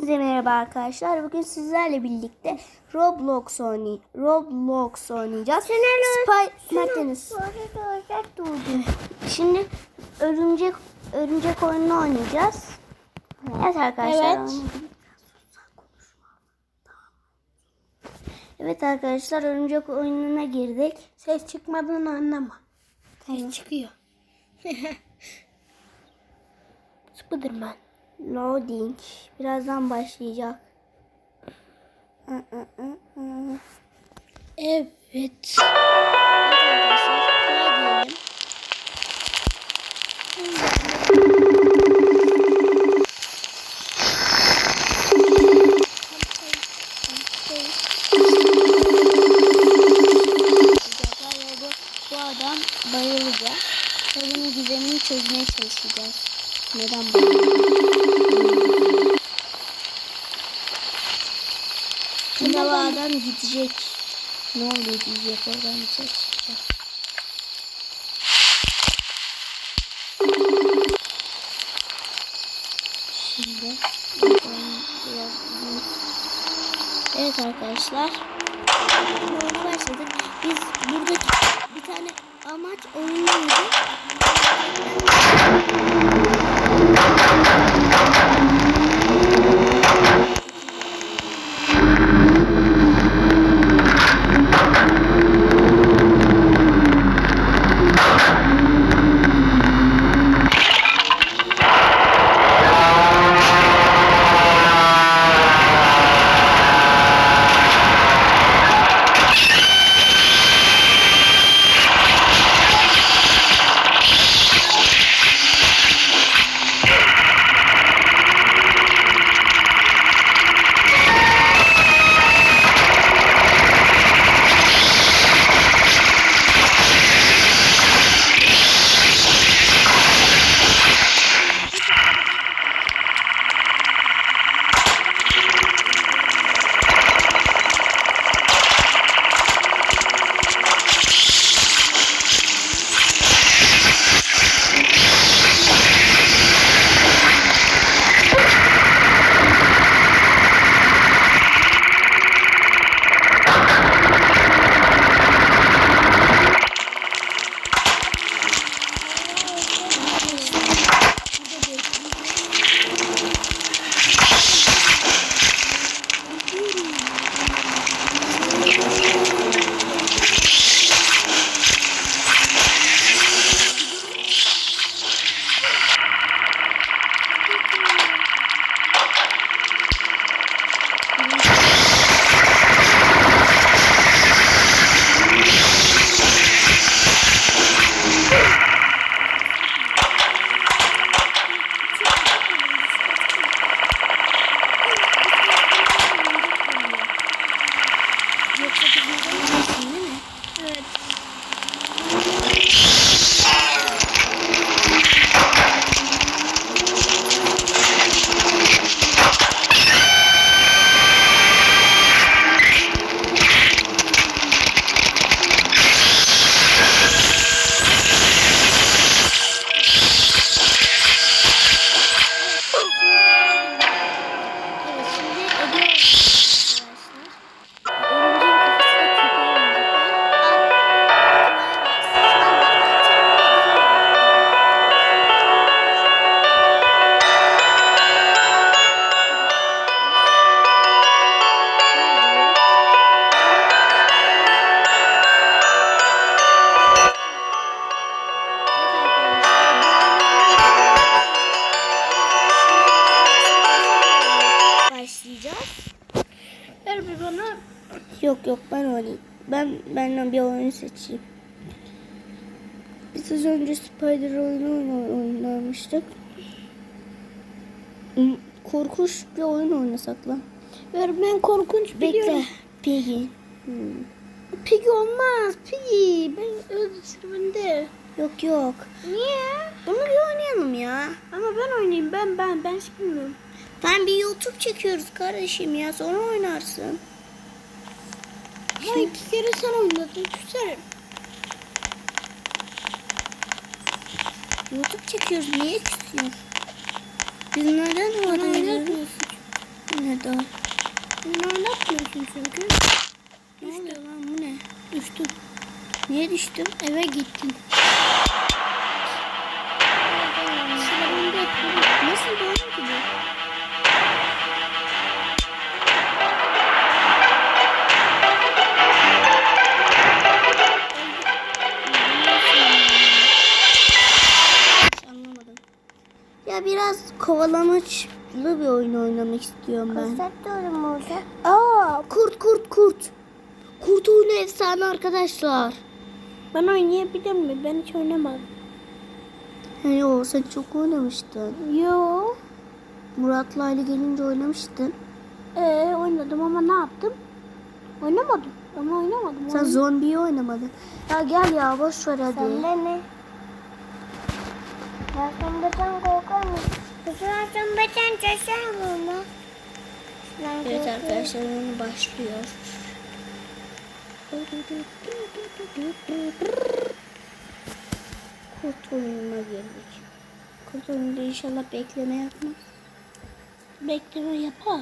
Size merhaba arkadaşlar. Bugün sizlerle birlikte Roblox oynay Roblox oynayacağız. Spy Martinez. Şimdi örümcek örümcek oyununu oynayacağız. Evet arkadaşlar. Evet. Evet arkadaşlar örümcek oyununa girdik. Ses çıkmadığını anlama. Ses çıkıyor. Spiderman. Loading. Birazdan başlayacak. Evet. Evet bu, adam bayılacak. Ve gizemini çözmeye çalışacağız. Neden bu adam gidecek. Ne oluyor diyecek oradan gidecek. Şimdi biraz. Evet arkadaşlar. Başladık. Biz buradaki bir tane amaç oyunlamaydı. Ben bir oyun seçeyim. Biz az önce Spider oyunu oyna- oynamıştık. Hmm, Korkunç bir oyun oynasak lan. Ver ben korkunç Bekle. biliyorum. Piggy. Hmm. Piggy olmaz. Piggy. Ben öldürsün bende. Yok yok. Niye? Bunu bir oynayalım ya. Ama ben oynayayım. Ben ben ben bilmiyorum. Ben bir YouTube çekiyoruz kardeşim ya. Sonra oynarsın. Ama iki kere sen oynadın. Küserim. YouTube çekiyoruz. Niye küsüyorsun? Biz neden oynamıyoruz? oynatmıyorsun. oynamadı. Beni oynatmıyorsun çünkü. Ne oluyor lan bu ne? Düştüm. Niye düştüm? Eve gittin. Kovalamaçlı bir oyun oynamak istiyorum ben. Konsertörüm orada. Aa, kurt kurt kurt. Kurt oyunu efsane arkadaşlar. Ben oynayabilir mi? Ben hiç oynamadım. Hani o sen çok oynamıştın. Yo. Murat'la Ali gelince oynamıştın. Ee, oynadım ama ne yaptım? Oynamadım. Onu oynamadım. Sen zombiyi oynamadın. Ya gel ya boş ver hadi. Sende ne? Ya zombadan korkar mısın? Kızlar zombadan şaşar mı? Evet arkadaşlar oyun başlıyor. Kurt oyununa girdik. Kurt oyununda inşallah bekleme yapmaz. Bekleme yapar.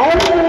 all